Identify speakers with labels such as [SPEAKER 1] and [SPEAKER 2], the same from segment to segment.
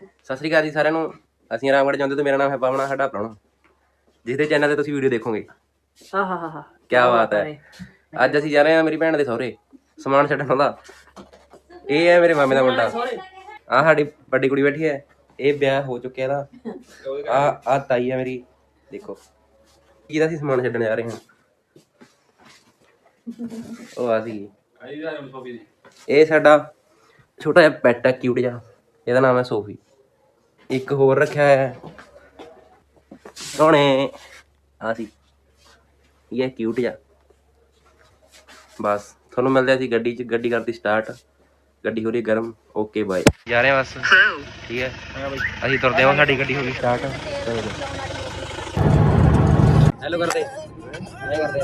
[SPEAKER 1] ਸਤਿ ਸ੍ਰੀ ਅਕਾਲ ਜੀ ਸਾਰਿਆਂ ਨੂੰ। ਅਸੀਂ ਰਾਮਗੜ੍ਹ ਜਾਂਦੇ ਤੋਂ ਮੇਰਾ ਨਾਮ ਹੈ ਪਵਨਾ ਸਾਡਾ ਪ੍ਰਾਹੁਣਾ ਜਿਸ ਦੇ ਚੈਨਲ ਤੇ ਤੁਸੀਂ ਵੀਡੀਓ ਦੇਖੋਗੇ।
[SPEAKER 2] ਹਾਂ ਹਾਂ ਹਾਂ ਹਾਂ।
[SPEAKER 1] ਕੀ ਬਾਤ ਹੈ। ਅੱਜ ਅਸੀਂ ਜਾ ਰਹੇ ਹਾਂ ਮੇਰੀ ਭੈਣ ਦੇ ਸਹੁਰੇ ਸਮਾਨ ਛੱਡਣ ਉਹਦਾ। ਇਹ ਹੈ ਮੇਰੇ ਮਾਮੇ ਦਾ ਮੁੰਡਾ। ਆ ਸਾਡੀ ਵੱਡੀ ਕੁੜੀ ਬੈਠੀ ਹੈ। ਇਹ ਵਿਆਹ ਹੋ ਚੁੱਕਿਆ ਇਹਦਾ। ਆ ਆ ਤਾਈ ਹੈ ਮੇਰੀ। ਦੇਖੋ। ਕਿਹਦਾ ਸੀ ਸਮਾਨ ਛੱਡਣ ਜਾ ਰਹੇ ਹਾਂ। ਉਹ ਆ ਸੀ ਇਹ ਸਾਡਾ ਛੋਟਾ ਜਿਹਾ ਪੈਟ ਹੈ ਕਿਊਟ ਜਿਹਾ। ਇਹਦਾ ਨਾਮ ਹੈ ਸੋਫੀ। ਇੱਕ ਹੋਰ ਰੱਖਿਆ ਹੈ। ਸੋਹਣੇ। ਆ ਸੀ। ਇਹ ਕਿਊਟ ਜਿਹਾ। ਬਸ, ਤੁਹਾਨੂੰ ਮਿਲਦੇ ਅਸੀਂ ਗੱਡੀ 'ਚ। ਗੱਡੀ ਕਰਦੀ ਸਟਾਰਟ ਗੱਡੀ ਹੋ ਰਹੀ ਗਰਮ। ਓਕੇ ਬਾਏ ਜਾ ਰਹੇ ਹਾਂ ਬਸ। ਠੀਕ ਹੈ। ਅਸੀਂ ਤੁਰਦੇ ਹਾਂ ਸਾਡੀ ਗੱਡੀ ਹੋ ਗਈ ਸਟਾਰਟ ਹੈਲੋ ਕਰਦੇ। ਕਰਦੇ।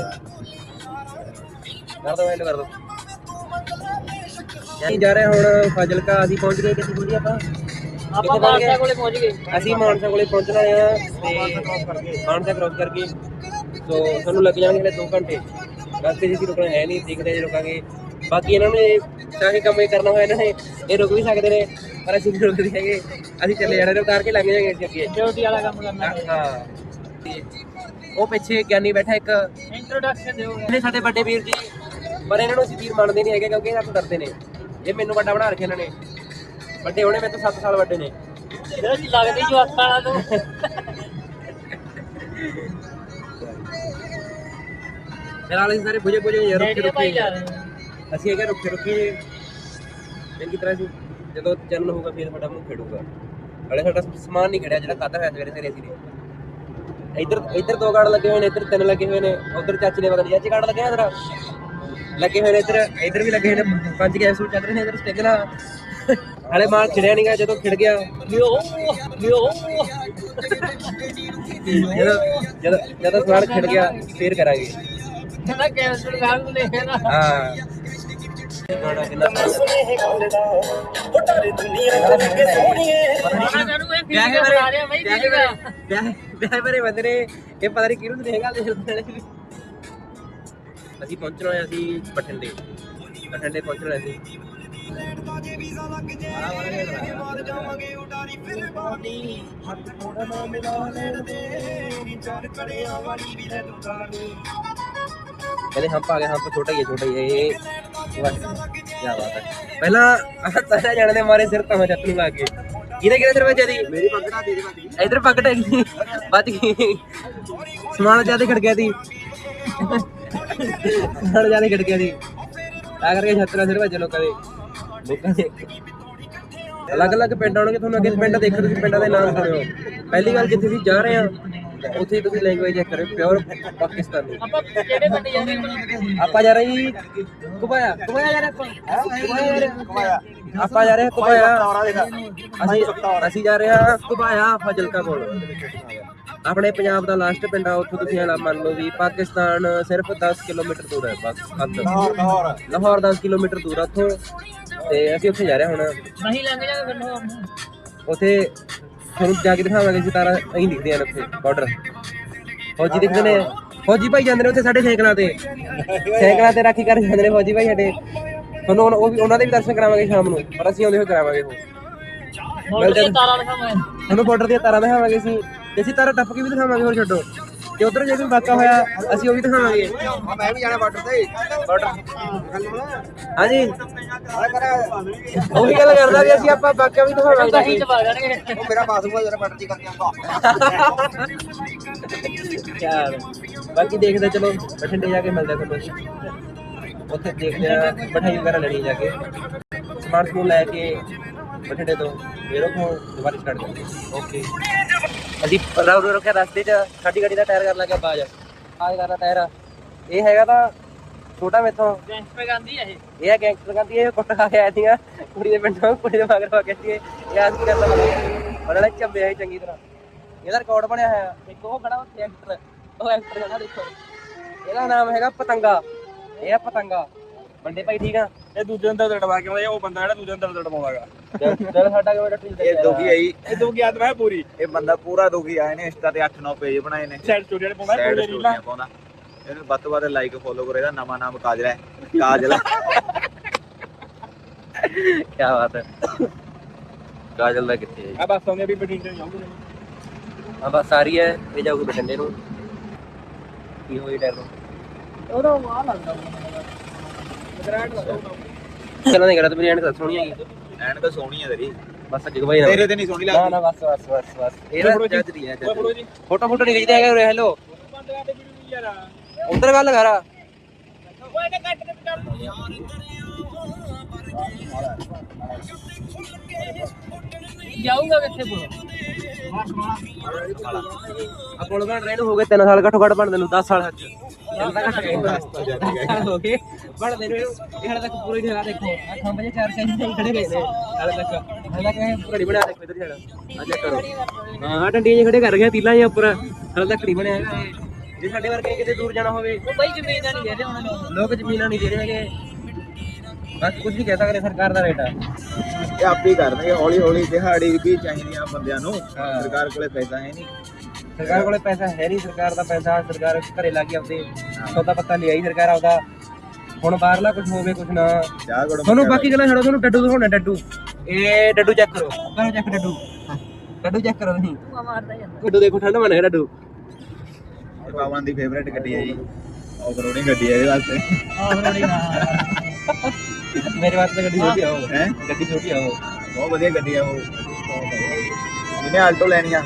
[SPEAKER 1] ਕਰ ਦੋ ਹੈਲੋ ਕਰ ਦੋ। ਅਸੀਂ ਜਾ ਰਹੇ ਹੁਣ ਫਾਜ਼ਿਲਕਾ ਅਸੀਂ ਪਹੁੰਚ ਗਏ ਕਿੱਥੇ ਪਹੁੰਚੇ ਆਪਾਂ?
[SPEAKER 2] ਆਪਾਂ ਮਾਨਸਾ ਕੋਲੇ ਪਹੁੰਚ ਗਏ।
[SPEAKER 1] ਅਸੀਂ ਮਾਨਸਾ ਕੋਲੇ ਪਹੁੰਚਣਾ ਆ ਤੇ ਮਾਨਸਾ ਕ੍ਰੋਸ ਕਰਕੇ। ਸੋ ਸਾਨੂੰ ਲੱਗ ਜਾਣਗੇ ਹਲੇ 2 ਘੰਟੇ। ਰਸਤੇ 'ਚ ਅਸੀਂ ਰੁਕਣਾ ਹੈ ਨਹੀਂ ਦੇਖਦੇ ਜੇ ਰੁਕਾਂਗੇ। ਬਾਕੀ ਇਹਨਾਂ ਨੇ ਚਾਹੇ ਕੰਮ ਇਹ ਕਰਨਾ ਹੋਇਆ ਇਹਨਾਂ ਨੇ ਇਹ ਰੁਕ ਵੀ ਸਕਦੇ ਨੇ ਪਰ ਅਸੀਂ ਨਹੀਂ ਰੁਕਦੇ ਹੈਗੇ। ਅਸੀਂ ਚੱਲੇ ਜਾਣਾ ਉਤਾਰ ਕੇ ਲੰਘ ਜਾਵਾਂਗੇ ਅਸੀਂ ਅੱਗੇ।
[SPEAKER 2] ਡਿਊਟੀ ਵਾਲਾ ਕੰਮ ਕਰਨਾ
[SPEAKER 1] ਹਾਂ। ਉਹ ਪਿੱਛੇ ਗਿਆਨੀ ਬੈਠਾ ਇੱਕ।
[SPEAKER 2] ਇੰਟਰੋਡਕਸ਼ਨ ਦਿਓ।
[SPEAKER 1] ਇਹਨੇ ਸਾਡੇ ਵੱਡੇ ਵੀਰ ਜੀ। ਪਰ ਇਹਨਾਂ ਨੂੰ ਅਸੀਂ ਵੀਰ ਮੰਨਦੇ ਨਹੀਂ ਹੈਗੇ ਕਿਉਂਕਿ ਇਹ ਸਾਨੂੰ ਡਰਦੇ ਨੇ। ਇਹ ਮੈਨੂੰ ਵੱਡਾ ਬਣਾ ਰੱਖਿਆ ਇਹਨਾਂ ਨੇ। ਵੱਡੇ ਹੋਣੇ ਮੇਰੇ ਤੋਂ 7 ਸਾਲ ਵੱਡੇ ਨੇ।
[SPEAKER 2] ਜਿਹੜਾ ਜੀ ਲੱਗਦੀ ਜੋ ਅੱਖਾਂ ਨਾਲ ਤੋਂ।
[SPEAKER 1] ਫਿਲਹਾਲ ਅਸੀਂ ਸਾਰੇ ਬੁਝੇ ਬੁਝੇ ਯਾਰ
[SPEAKER 2] ਰਹੇ ਨੇ।
[SPEAKER 1] ਅਸੀਂ ਹੈਗੇ ਰੁੱਖੇ ਰੁੱਖੇ ਚੰਗੀ ਤਰ੍ਹਾਂ ਸੀ ਜਦੋਂ ਚੰਨ ਹੋਊਗਾ ਫਿਰ ਸਾਡਾ ਮੂੰਹ ਖੇਡੂਗਾ। ਹਲੇ ਸਾਡਾ ਸਮਾਨ ਨਹੀਂ ਖੜਿਆ ਜਿਹੜਾ ਖਾਦਾ ਹੋਇਆ ਸਵੇਰੇ ਸਵੇਰੇ ਅਸੀਂ ਨੇ। ਇੱਧਰ ਇੱਧਰ ਦੋ ਗਾੜ ਲੱਗੇ ਹੋਏ ਨੇ ਇੱਧਰ ਤਿੰਨ ਲੱਗੇ ਹੋਏ ਨੇ। ਉਧਰ ਚਾਚੀ ਨੇ ਪਤਾ ਨਹੀਂ ਚਾਚੀ ਗਾੜ ਲੱਗਿਆ ਇਧਰ ਲੱਗੇ ਹੋਏ ਨੇ ਇੱਧਰ ਇੱਧਰ ਵੀ ਲੱਗੇ ਹੋਏ ਨੇ ਪੰਜ ਕੈਪਸੂਲ ਚੱਲ ਰਹੇ ਨੇ ਇੱਧਰ ਸਟਿਕ ਨਾਲ ਹਲੇ ਮਾਲ ਖਿੜਿਆ ਨਹੀਂਗਾ ਜਦੋਂ ਖਿੜ ਗਿਆ
[SPEAKER 2] ਲਿਓ ਲਿਓ
[SPEAKER 1] ਜਦੋਂ ਜਦੋਂ ਸਮਾਨ ਖਿੜ ਗਿਆ ਫੇਰ ਕਰਾਂਗੇ
[SPEAKER 2] ਕਹਿੰਦਾ ਕੈਂਸਲ ਕਰ ਨੂੰ ਲੈ ਨਾ
[SPEAKER 1] ਹਾਂ ਗਾਣਾ ਕਿੰਨਾ
[SPEAKER 2] ਫੀਲ
[SPEAKER 1] ਬਾਰੇ
[SPEAKER 2] ਕਰਾ ਰਿਹਾ ਬਈ
[SPEAKER 1] ਵਿਆਹੇ ਬਾਰੇ ਵਿਆਹੇ ਬਾਰੇ ਬੰਦੇ ਨੇ ਇਹ ਪਤਾ ਨਹੀਂ ਕਿਹਨੂੰ ਦੇਖੇਗਾ ਤੇ ਅਸੀਂ ਪਹੁੰਚਣਾ ਹੋਇਆ ਸੀ ਬਠਿੰਡੇ। ਬਠਿੰਡੇ ਪਹੁੰਚਣਾ ਸੀ ਕਹਿੰਦੇ ਹੰਪ ਆ ਗਿਆ ਹੰਪ ਛੋਟਾ ਹੀ ਹੈ ਛੋਟਾ ਹੀ ਹੈ ਇਹ ਕੀ ਬਾਤ ਹੈ। ਪਹਿਲਾਂ ਆਹ ਜਾਣੇ ਦੇ ਮਾਰੇ ਸਿਰ ਤਾਂ ਚੱਕਣੀ ਲਾ ਕੇ ਕਿਹਦੇ ਕਿਹਦੇ ਸਿਰ ਵੱਜਿਆ ਦੀ ਮੇਰੀ ਪੱਗੜਾ ਤੇਰੀ ਵੱਜੀ ਇਧਰ ਪੱਗੜ ਹੈਗੀ ਵੱਜ ਗਈ। ਸਮਾਨ ਜ਼ਿਆਦਾ ਖੜ ਗਿਆ ਦੀ ਸਮਾਨ ਜ਼ਿਆਦਾ ਖੜ ਗਿਆ ਦੀ। ਆ ਕਰਕੇ ਛੱਤਰਾ ਸਿਰ ਵੱਜੇ ਲੋਕਾਂ ਦੇ। ਲੋਕਾਂ ਦੇ ਅਲੱਗ-ਅਲੱਗ ਪਿੰਡ ਆਉਣਗੇ ਤੁਹਾਨੂੰ ਅੱਗੇ। ਪਿੰਡ ਦੇਖੋ ਤੁਸੀਂ ਪਿੰਡਾਂ ਦੇ ਨਾਮ ਸੁਣਿਓ। ਪਹਿਲੀ ਗੱਲ ਜਿੱਥੇ ਅਸੀਂ ਜਾ ਰਹੇ ਹਾਂ ਉੱਥੇ ਤੁਸੀਂ ਲੈਂਗੁਏਜ ਚੈੱਕ ਕਰਿਓ। ਪਿਓਰ ਪਾਕਿਸਤਾਨੀ।
[SPEAKER 2] ਆਪਾਂ ਕਿਹੜੇ ਪਿੰਡ ਜਾਂਦੇ ਹਾਂ?
[SPEAKER 1] ਆਪਾਂ ਜਾ ਰਹੇ ਜੀ ਕੁਬਾਇਆ। ਕੁਬਾਇਆ ਜਾ ਰਹੇ ਕੁਬਾਇਆ। ਆਪਾਂ ਜਾ ਰਹੇ ਕੁਬਾਇਆ। ਅਸੀਂ ਅਸੀਂ ਜਾ ਰਹੇ ਹਾਂ ਕੁਬਾਇਆ ਫਜ਼ਲਕਾ ਕੋਲ। ਆਪਣੇ ਪੰਜਾਬ ਦਾ ਲਾਸਟ ਪਿੰਡ ਆ ਉੱਥੋਂ ਤੁਸੀਂ ਹਾਲਾ ਮੰਨ ਲਓ ਵੀ ਪਾਕਿਸਤਾਨ ਸਿਰਫ 10 ਕਿਲੋਮੀਟਰ ਦੂਰ ਹੈ ਬਸ ਹੱਦ। ਲਾਹੌਰ। 10 ਕਿਲੋਮੀਟਰ ਦੂਰ ਆ ਉੱਥੋਂ ਤੇ ਅਸੀਂ ਉੱਥੇ ਜਾ ਰਹੇ ਹੁਣ।
[SPEAKER 2] ਨਹੀਂ ਲੰਘ ਜਾਵੇ ਫਿਰ ਨੂੰ।
[SPEAKER 1] ਉੱਥੇ ਤੁਹਾਨੂੰ ਜਾ ਕੇ ਦਿਖਾਵਾਂਗੇ ਸਿਤਾਰਾ ਅਹੀਂ ਦਿਖਦੇ ਹਨ ਉੱਥੇ ਬਾਰਡਰ ਫੌਜੀ ਦਿਖਦੇ ਨੇ। ਫੌਜੀ ਭਾਈ ਜਾਂਦੇ ਨੇ ਉੱਥੇ ਸਾਡੇ ਸਾਈਕਲਾਂ ਤੇ। ਸਾਈਕਲਾਂ ਤੇ ਰਾਖੀ ਕਰ ਜਾਂਦੇ ਨੇ ਫੌਜੀ ਭਾਈ ਸਾਡੇ। ਤੁਹਾਨੂੰ ਉਹ ਵੀ ਉਹਨਾਂ ਦੇ ਵੀ ਦਰਸ਼ਨ ਕਰਾਵਾਂਗੇ ਸ਼ਾਮ ਨੂੰ ਪਰ ਅਸੀਂ ਆਉਂਦੇ ਹੋਏ ਕਰਾਵਾਂਗੇ ਉਹ।
[SPEAKER 2] ਮੋਟਰ ਤੇ ਤਾਰਾਂ ਦਿਖਾਵਾਂਗੇ।
[SPEAKER 1] ਤੁਹਾਨੂੰ ਬਾਰਡਰ ਦੀਆਂ ਤਾਰਾਂ ਦਿਖਾਵਾਂਗੇ ਅਸੀਂ। ਤੇ ਅਸੀਂ ਤਾਰਾਂ ਟੱਪ ਕੇ ਵੀ ਦਿਖਾਵਾਂਗੇ ਹੋਰ ਛੱਡੋ। ਤੇ ਉਧਰ ਜੇ ਕੋਈ ਵਾਕਾ ਹੋਇਆ ਅਸੀਂ ਉਹ ਵੀ ਦਿਖਾਵਾਂਗੇ।
[SPEAKER 3] ਮੈਂ ਵੀ ਜਾਣਾ ਬਾਰਡਰ ਤੇ।
[SPEAKER 1] ਬਾਰਡਰ ਹਾਂਜੀ। ਉਹੀ ਗੱਲ ਕਰਦਾ ਵੀ ਅਸੀਂ ਆਪਾਂ ਵਾਕਾ ਵੀ ਦਿਖਾਵਾਂਗੇ।
[SPEAKER 2] ਤਾਂ ਹੀ ਚਵਾ ਜਾਣਗੇ
[SPEAKER 3] ਉਹ ਮੇਰਾ ਪਾਸਪੋਰਟ ਜਰਾ ਬਾਰਡਰ ਤੇ ਕਰਕੇ ਆਉਂਦਾ।
[SPEAKER 1] ਯਾਰ ਬਾਕੀ ਦੇਖਦੇ ਚਲੋ ਬਠਿੰਡੇ ਜਾ ਕੇ ਮਿਲਦੇ ਆ ਤੁਹਾਨੂੰ। ਉੱਥੇ ਦੇਖਦੇ ਆ ਮਠਾਈ ਵਗੈਰਾ ਲੈਣੀ ਜਾ ਕੇ। ਸਮਾਰਟ ਫੋਨ ਲੈ ਕੇ ਬਠਿੰਡੇ ਤੋਂ ਫੇਰ ਉਹ ਦੁਬਾਰਾ ਸਟਾਰਟ ਕਰਦੇ ਓਕੇ। ਅਸੀਂ ਰਾਉ ਰੁਕਿਆ ਰਸਤੇ 'ਚ ਸਾਡੀ ਗੱਡੀ ਦਾ ਟਾਇਰ ਕਰਨ ਲੱਗਿਆ ਬਾਜ। ਆਜ ਕਰਦਾ ਟਾਇਰ ਇਹ ਹੈਗਾ ਤਾਂ ਛੋਟਾ ਮੇਥੋਂ।
[SPEAKER 2] ਗੈਂਗਸਟਰ ਗਾਂਧੀ ਹੈ ਇਹ।
[SPEAKER 1] ਇਹ ਹੈ ਗੈਂਗਸਟਰ ਕਹਿੰਦੀ ਇਹ ਕੁੱਟ ਖਾ ਕੇ ਆਇਆ ਸੀਗਾ। ਕੁੜੀ ਦੇ ਪਿੰਡੋਂ ਕੁੜੀ ਦੇ ਮਗਰ ਪਾ ਕੇ ਸੀ ਇਹ ਆਸ ਕੀ ਕਰਦਾ ਬੜਾ ਨਾਲ ਚੱਬਿਆ ਸੀ ਚੰਗੀ ਤਰ੍ਹਾਂ। ਇਹਦਾ ਰਿਕਾਰਡ ਬਣਿਆ ਹੋਇਆ। ਇੱਕ ਉਹ ਖੜਾ ਉੱਥੇ ਐਕਟਰ ਉਹ ਐਕਟਰ ਖੜਾ ਦੇਖੋ। ਇਹਦਾ ਨਾਮ ਹੈਗਾ ਪਤੰਗਾ। ਇਹ ਆ ਪਤੰਗਾ। ਵੱਡੇ ਭਾਈ ਠੀਕ ਆ?
[SPEAKER 4] ਇਹ ਦੂਜੇ ਅੰਦਰ ਦੜਵਾ ਕੇ ਆਉਂਦਾ ਉਹ ਬੰਦਾ ਜਿਹੜਾ ਦੂਜੇ ਅੰਦਰ ਦੜਵਾਉਂਦਾਗਾ
[SPEAKER 1] ਦਿਲ ਸਾਡਾ ਕਿਵੇਂ ਟੁੱਟ
[SPEAKER 3] ਇਹ ਦੁਖੀ ਆਈ
[SPEAKER 4] ਇਹ ਦੋ ਕੀ ਆਦਮ ਹੈ ਪੂਰੀ।
[SPEAKER 3] ਇਹ ਬੰਦਾ ਪੂਰਾ ਦੁਖੀ ਆਏ ਨੇ ਇੰਸਟਾ ਤੇ 8-9 ਪੇਜ ਬਣਾਏ ਨੇ।
[SPEAKER 4] ਸਾਈਡ ਸਟੋਰੀ ਵਾਲੇ ਪਾਉਂਦਾ
[SPEAKER 3] ਸੈਡ
[SPEAKER 4] ਪੂਰੇ ਰੀਲਾਂ।
[SPEAKER 3] ਸਟੋਰੀਆਂ ਪਾਉਂਦਾ। ਇਹਨੂੰ ਵੱਧ ਤੋਂ ਵੱਧ ਲਾਈਕ ਫੋਲੋ ਕਰੋ ਇਹਦਾ ਨਵਾਂ ਨਾਮ ਕਾਜਲ ਹੈ। ਕਾਜਲ।
[SPEAKER 1] ਕੀ ਬਾਤ ਹੈ। ਕਾਜਲ ਦਾ ਕਿੱਥੇ ਹੈ
[SPEAKER 4] ਆ ਬੱਸ ਆਉਂਦੀ ਵੀ ਬਠਿੰਡੇ ਨੂੰ ਜਾਊਂਗੇ।
[SPEAKER 1] ਆ ਬਸ ਰਹੀ ਹੈ ਇਹ ਜਾਊਗੀ ਬਠਿੰਡੇ ਨੂੰ। ਕੀ ਹੋਈ ਨੂੰ?
[SPEAKER 2] ਉਹਦਾ ਆ ਲੱਗਦਾ।
[SPEAKER 1] ਚਲਾਂ ਦੇ ਕਰਾ ਤੇ ਬਿਰਿਆਨੀ ਤਾਂ ਸੋਹਣੀ ਹੈਗੀ।
[SPEAKER 3] ਐਨਕ ਸੋਹਣੀ ਆ ਤੇਰੀ।
[SPEAKER 1] ਬਸ ਅੱਗੇ ਭਾਈ ਨਾ
[SPEAKER 3] ਤੇਰੇ ਤੇ ਨਹੀਂ ਸੋਹਣੀ
[SPEAKER 1] ਨਾ
[SPEAKER 3] ਲੱਗਦੀ।
[SPEAKER 1] ਨਾ ਬਸ ਬਸ ਬਸ ਬਸ। ਇਹ ਨਾ ਜੱਜ ਦੀ ਹੈ
[SPEAKER 4] ਫੜੋ ਜੀ।
[SPEAKER 1] ਫੋਟੋ ਫੋਟੋ ਨਹੀਂ ਖਿੱਚਦੇ ਹੈਗੇ ਉਰੇ ਹੈਲੋ
[SPEAKER 4] ਬੰਦਿਆਂ ਦੇ ਵੀਡੀਓ ਯਾਰ
[SPEAKER 1] ਉਧਰ ਗੱਲ ਕਰਾ
[SPEAKER 2] ਜਾਊਗਾ ਕਿੱਥੇ ਬੋਲ
[SPEAKER 1] ਆ ਪੁਲ ਬਣ ਰਹੇ ਨੂੰ ਹੋ ਗਏ 3 ਸਾਲ ਘੱਟੋ ਘੱਟ ਬਣਦੇ ਨੂੰ 10 ਸਾਲ ਹੱਜ ਚੱਲਦਾ ਘੱਟ ਗਏ ਹੋ ਗਏ ਬਣਦੇ ਨੂੰ ਇਹ ਹਾਲੇ ਤੱਕ ਪੂਰੀ ਜਗ੍ਹਾ ਦੇਖੋ ਆ ਖੰਭ ਜੇ ਚਾਰ ਚਾਹੀਦੇ ਨਹੀਂ ਖੜੇ ਗਏ ਨੇ ਹਾਲੇ ਤੱਕ ਹਾਲੇ ਤੱਕ ਇਹ ਘੜੀ ਬਣਾ ਦੇਖੋ ਇਧਰ ਛੜ ਅੱਜ ਕਰੋ ਹਾਂ ਡੰਡੀਆਂ ਜੇ ਖੜੇ ਕਰ ਗਿਆ ਤੀਲਾਂ ਜੇ ਉੱਪਰ ਹਾਲੇ ਤੱਕ ਘੜੀ ਬਣਿਆ ਹੈਗਾ ਜੇ ਸਾਡੇ ਵਰਗੇ ਕਿਤੇ ਦੂਰ ਜਾਣਾ ਹੋਵੇ
[SPEAKER 2] ਉਹ ਬਈ ਜ਼ਮੀਨ ਨਹੀਂ ਦੇ ਰਹੇ ਉਹਨਾਂ
[SPEAKER 1] ਲੋਕ ਜ਼ਮੀਨਾਂ ਨਹੀਂ ਦੇ। ਰਹੇ ਹੈਗੇ ਬਸ ਕੁਝ ਨਹੀਂ ਕਹਿ ਸਕਦੇ ਸਰਕਾਰ ਦਾ ਰੇਟ ਆ।
[SPEAKER 3] ਇਹ ਆਪੇ ਹੀ ਕਰਨਗੇ ਹੌਲੀ ਹੌਲੀ ਦਿਹਾੜੀ ਵੀ ਚਾਹੀਦੀ ਆ ਬੰਦਿਆਂ ਨੂੰ।
[SPEAKER 1] ਹਾਂ।
[SPEAKER 3] ਸਰਕਾਰ ਕੋਲੇ ਪੈਸਾ ਹੈ ਨਹੀਂ
[SPEAKER 1] ਸਰਕਾਰ ਕੋਲੇ ਪੈਸਾ ਹੈ ਨਹੀਂ ਸਰਕਾਰ ਦਾ ਪੈਸਾ ਸਰਕਾਰ ਘਰੇ ਲਾ ਕੇ ਆਪਦੇ। ਸੌਦਾ ਪੱਤਾ ਲਿਆਈ ਸਰਕਾਰ ਆਪਦਾ। ਹੁਣ ਬਾਹਰਲਾ ਕੁਝ ਹੋਵੇ ਕੁਝ ਨਾ।
[SPEAKER 3] ਚਾਹ ਗੜ
[SPEAKER 1] ਤੁਹਾਨੂੰ ਬਾਕੀ ਗੱਲਾਂ ਛੱਡੋ ਤੁਹਾਨੂੰ ਡੱਡੂ ਦਿਖਾਉਣਾ ਡੱਡੂ। ਇਹ ਡੱਡੂ ਚੈੱਕ ਕਰੋ। ਕਰੋ ਚੈੱਕ ਡੱਡੂ। ਡੱਡੂ ਚੈੱਕ ਕਰੋ ਤੁਸੀਂ।
[SPEAKER 2] ਮਾਰਦਾ ਜਾਂਦਾ।
[SPEAKER 1] ਡੱਡੂ ਦੇਖੋ ਠੰਡਾ ਮਨ ਹੈ ਡੱਡੂ।
[SPEAKER 3] ਪਾਵਨ ਦੀ ਫੇਵਰੇਟ ਗੱਡੀ ਹੈ ਜੀ। ਆਫ ਰੋਡਿੰਗ ਗੱਡੀ ਹੈ ਇਹਦੇ ਵਾਸਤੇ।
[SPEAKER 2] ਆਹ ਰੋੜੀ ਨਾ
[SPEAKER 1] ਮੇਰੇ ਵਾਸਤੇ ਗੱਡੀ ਛੋਟੀ ਆ ਉਹ।
[SPEAKER 3] ਹੈ?
[SPEAKER 1] ਗੱਡੀ ਛੋਟੀ ਆ ਉਹ।
[SPEAKER 3] ਬਹੁਤ ਵਧੀਆ ਗੱਡੀ ਹੈ ਉਹ। ਜਿਹਨੇ ਆਲਟੋ ਲੈਣੀ ਆ।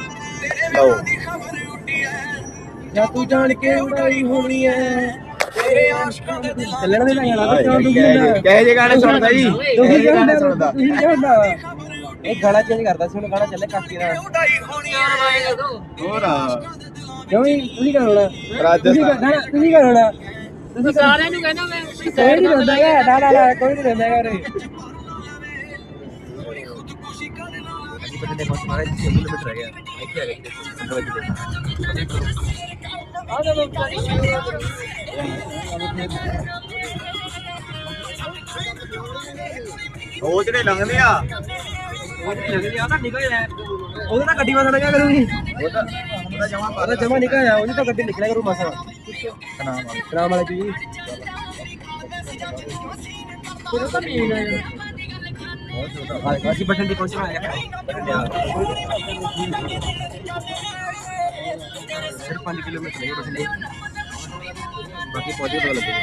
[SPEAKER 3] ਲਓ।
[SPEAKER 1] ਜਾਂ ਤੂੰ ਜਾਣ ਕੇ ਉਡਾਈ ਹੋਣੀ ਹੈ ਤੇਰੇ ਆਸ਼ਕਾਂ ਦੇ ਦਿਲ ਚੱਲਣ ਦੇ ਲਾਇਆ ਲਾ ਚਾਹ ਤੂੰ
[SPEAKER 3] ਕਹੇ ਜੇ ਗਾਣੇ ਸੁਣਦਾ ਜੀ?
[SPEAKER 1] ਤੁਸੀਂ
[SPEAKER 3] ਕਹੇ ਜੇ ਗਾਣੇ
[SPEAKER 1] ਕਿਹੜਾ
[SPEAKER 3] ਸੁਣਦਾ?
[SPEAKER 1] ਤੁਸੀਂ ਕਿਹੜਾ ਇਹ ਗਾਣਾ ਚੇਂਜ ਕਰਦਾ ਸੀ ਉਹਨੇ ਗਾਣਾ ਚੱਲੇ ਕਾਕੀ ਦਾ
[SPEAKER 3] ਹੋਰ ਆ,
[SPEAKER 1] ਕਿਉਂ ਤੁਸੀਂ ਕਿਹੜਾ ਹੋਣਾ ਤੁਸੀਂ
[SPEAKER 3] ਰਾਜਸਥਾਨ
[SPEAKER 1] ਗਾਣਾ ਤੁਸੀਂ ਕਿਹੜਾ ਹੋਣਾ
[SPEAKER 2] ਤੁਸੀਂ ਸਾਰਿਆਂ ਨੂੰ ਕਹਿੰਦਾ ਮੈਂ
[SPEAKER 1] ਕੋਈ ਨਹੀਂ ਰੋਂਦਾ ਹੈਗਾ ਨਾ ਨਾ ਨਾ ਕੋਈ ਨਹੀਂ ਰੋਂਦਾ ਹੈਗਾ ਰੇ ਅਸੀਂ ਪਤਾ ਨਹੀਂ ਮਾਰੇ 6 ਕਿਲੋਮੀਟਰ ਰਹਿ ਗਿਆ ਇੱਥੇ ਆ ਗਏ ਦੇਖੋ
[SPEAKER 2] ਆਹ ਤਾਂ ਲੋਕ
[SPEAKER 3] ਉਹ ਜਿਹੜੇ ਲੰਘਦੇ ਆ।
[SPEAKER 1] ਉਹ ਨਹੀਂ ਲੱਗਦੀ ਆ ਤਾਂ ਨਿਕਲ ਜਾ ਉਹਦੇ ਨਾਲ ਗੱਡੀ ਮਸਾ ਲੱਗਿਆ ਕਰੂਗੀ।
[SPEAKER 3] ਉਹ ਤਾਂ ਜਮਾ
[SPEAKER 1] ਜਮਾ ਨਿਕਲ ਜਾ ਉਹਦੀ ਤਾਂ ਗੱਡੀ ਨਿਕਲਿਆ ਕਰੂ ਮਸਾ ਸਲਾਮ ਵਾਲੇ ਜੀ।
[SPEAKER 2] ਕੋਈ ਤਾਂ ਨਹੀਂ ਨਾ
[SPEAKER 1] ਅਸੀਂ ਬਠਿੰਡੇ ਪਹੁੰਚਣਾ ਹੈ ਸਿਰਫ 5 ਕਿਲੋਮੀਟਰ ਹੈ ਬਠਿੰਡੇ ਬਾਕੀ ਪਹੁੰਚੇ ਤੋਂ ਲੱਗੇ।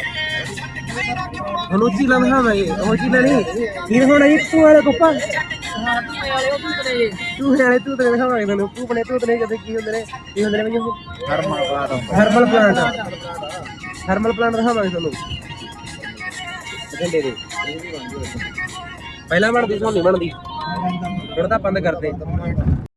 [SPEAKER 1] ਹੁਣ ਉੱਚੀ ਲੰਘਾ ਮੈਂ ਉਹ ਚੀਜ਼ ਨਹੀਂ। ਫਿਰ ਹੁਣ ਇਹ ਤੂੰ ਵਾਲੇ ਕੋਪਾ।
[SPEAKER 2] ਹਾਂ ਤੂੰ ਵਾਲੇ ਉਹ ਤੂੰ ਕਰੇ
[SPEAKER 1] ਤੂੰ ਵਾਲੇ ਤੂੰ ਤੇ ਦਿਖਾਵਾਂਗੇ ਤੁਹਾਨੂੰ। ਤੂੰ ਬਣੇ ਤੂੰ ਤੇ ਕਦੇ ਕੀ ਹੁੰਦੇ ਨੇ। ਕੀ ਹੁੰਦੇ ਨੇ ਬਈ ਉਹ?
[SPEAKER 3] ਹਰਮਨ plot
[SPEAKER 1] thermal plant thermal plant ਦਿਖਾਵਾਂਗੇ ਤੁਹਾਨੂੰ। ਬਠਿੰਡੇ ਦੇ। ਪਹਿਲਾਂ ਬਣਦੀ ਸੀ ਬਣਦੀ। ਹੁਣ ਤਾਂ ਬੰਦ ਕਰਦੇ।